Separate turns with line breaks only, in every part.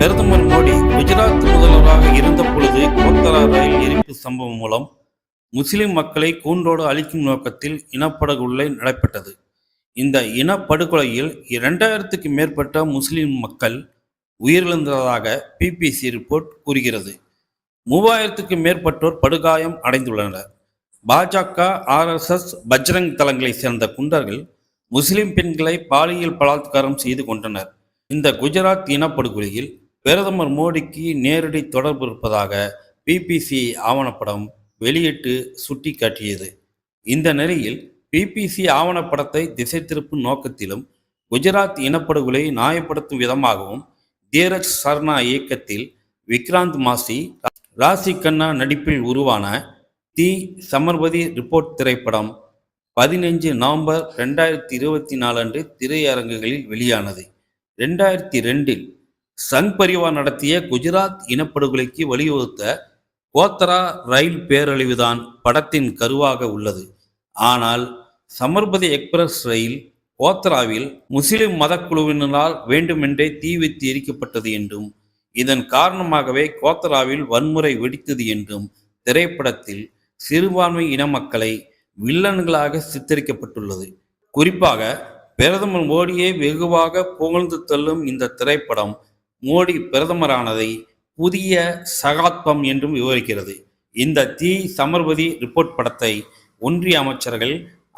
பிரதமர் மோடி குஜராத் முதல்வராக இருந்த பொழுது கோத்தரா ரயில் எரிப்பு சம்பவம் மூலம் முஸ்லிம் மக்களை கூண்டோடு அழிக்கும் நோக்கத்தில் இனப்படுகொலை நடைபெற்றது. இந்த இனப்படுகொலையில் இரண்டாயிரத்துக்கு மேற்பட்ட முஸ்லிம் மக்கள் உயிரிழந்ததாக பிபிசி ரிப்போர்ட் கூறுகிறது. மூவாயிரத்துக்கு மேற்பட்டோர் படுகாயம் அடைந்துள்ளனர். பாஜக ஆர்எஸ்எஸ் பஜ்ரங் தளங்களைச் சேர்ந்த குண்டர்கள் முஸ்லிம் பெண்களை பாலியல் பலாத்காரம் செய்து கொண்டனர். இந்த குஜராத் இனப்படுகொலையில் பிரதமர் மோடிக்கு நேரடி தொடர்பு இருப்பதாக பிபிசி ஆவணப்படம் வெளியிட்டு சுட்டிக்காட்டியது. இந்த நிலையில் பிபிசி ஆவணப்படத்தை திசை திருப்பும் நோக்கத்திலும் குஜராத் இனப்படுகொலை நியாயப்படுத்தும் விதமாகவும் தீரஜ் சர்ணா இயக்கத்தில் விக்ராந்த் மாசி ராசி கண்ணா நடிப்பில் உருவான தி சமர்பதி ரிப்போர்ட் திரைப்படம் பதினைஞ்சு நவம்பர் ரெண்டாயிரத்தி இருபத்தி நாலு அன்று திரையரங்குகளில் வெளியானது. ரெண்டாயிரத்தி ரெண்டில் சங் பரிவார் நடத்திய குஜராத் இனப்படுகொலைக்கு வழிவகுத்த கோத்தரா ரயில் பேரழிவுதான் படத்தின் கருவாக உள்ளது. ஆனால் சமர்பதி எக்ஸ்பிரஸ் ரயில் கோத்ராவில் முஸ்லிம் மதக்குழுவினரால் வேண்டுமென்றே தீ வைத்து எரிக்கப்பட்டது என்றும் இதன் காரணமாகவே கோத்தராவில் வன்முறை வெடித்தது என்றும் திரைப்படத்தில் சிறுபான்மை இன மக்களை வில்லன்களாக சித்தரிக்கப்பட்டுள்ளது. குறிப்பாக பிரதமர் மோடியை வெகுவாக புகழ்ந்து தள்ளும் இந்த திரைப்படம் மோடி பிரதமரானதை புதிய சகாத்பம் என்றும் விவரிக்கிறது. இந்த தி சமர்பதி ரிப்போர்ட் படத்தை ஒன்றிய அமைச்சர்கள்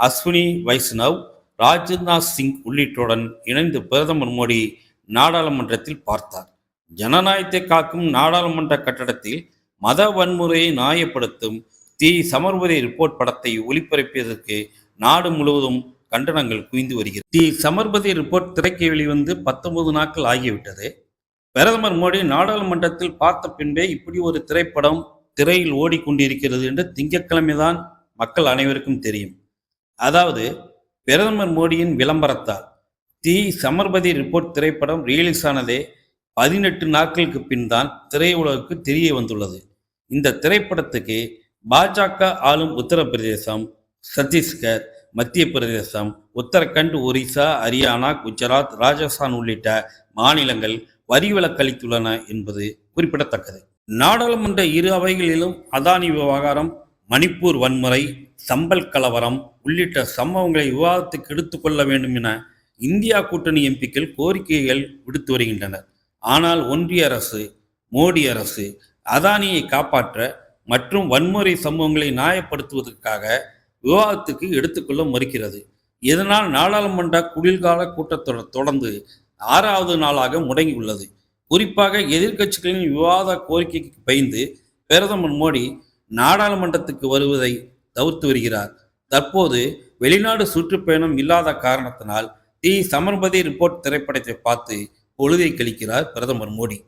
அஸ்வினி வைஷ்ணவ் ராஜ்நாத் சிங் உள்ளிட்டோடன் இணைந்து பிரதமர் மோடி நாடாளுமன்றத்தில் பார்த்தார். ஜனநாயகத்தை காக்கும் நாடாளுமன்ற கட்டடத்தில் மத வன்முறையை நியாயப்படுத்தும் தி சமர்பதி ரிப்போர்ட் படத்தை ஒளிபரப்பியதற்கு நாடு முழுவதும் கண்டனங்கள் குவிந்து வருகிறது. தி சமர்பதி ரிப்போர்ட் திரைக்கு வெளிவந்து பத்தொன்பது நாட்கள் ஆகிவிட்டது. பிரதமர் மோடி நாடாளுமன்றத்தில் பார்த்த பின்பே இப்படி ஒரு திரைப்படம் திரையில் ஓடிக்கொண்டிருக்கிறது என்று திங்கட்கிழமைதான் மக்கள் அனைவருக்கும் தெரியும். அதாவது பிரதமர் மோடியின் விளம்பரத்தால் தி சமர்பதி ரிப்போர்ட் திரைப்படம் ரிலீஸ் ஆனதே பதினெட்டு நாட்களுக்கு பின் தான் திரையுலகுக்கு தெரிய வந்துள்ளது. இந்த திரைப்படத்துக்கு பாஜக ஆளும் உத்தரப்பிரதேசம் சத்தீஸ்கர் மத்திய பிரதேசம் உத்தரகண்ட் ஒரிசா ஹரியானா குஜராத் ராஜஸ்தான் உள்ளிட்ட மாநிலங்கள் வரி விலக்களித்துள்ளன என்பது குறிப்பிடத்தக்கது. நாடாளுமன்ற இரு அவைகளிலும் அதானி விவகாரம் மணிப்பூர் வன்முறை சம்பல் கலவரம் உள்ளிட்ட சம்பவங்களை விவாதத்துக்கு எடுத்துக்கொள்ள வேண்டும் என இந்தியா கூட்டணி எம்பிக்கள் கோரிக்கைகள் விடுத்து வருகின்றனர். ஆனால் ஒன்றிய அரசு மோடி அரசு அதானியை காப்பாற்ற மற்றும் வன்முறை சம்பவங்களை நியாயப்படுத்துவதற்காக விவாதத்துக்கு எடுத்துக்கொள்ள மறுக்கிறது. இதனால் நாடாளுமன்ற குளிர்கால கூட்டத்தொடர் தொடர்ந்து ஆறாவது நாளாக முடங்கியுள்ளது குறிப்பாக எதிர்க்கட்சிகளின் விவாத கோரிக்கைக்கு பயந்து பிரதமர் மோடி நாடாளுமன்றத்துக்கு வருவதை தவிர்த்து வருகிறார். தற்போது வெளிநாடு சுற்றுப்பயணம் இல்லாத காரணத்தினால் தி. சமர்பதி ரிப்போர்ட் திரைப்படத்தை பார்த்து பொழுதை கழிக்கிறார் பிரதமர் மோடி.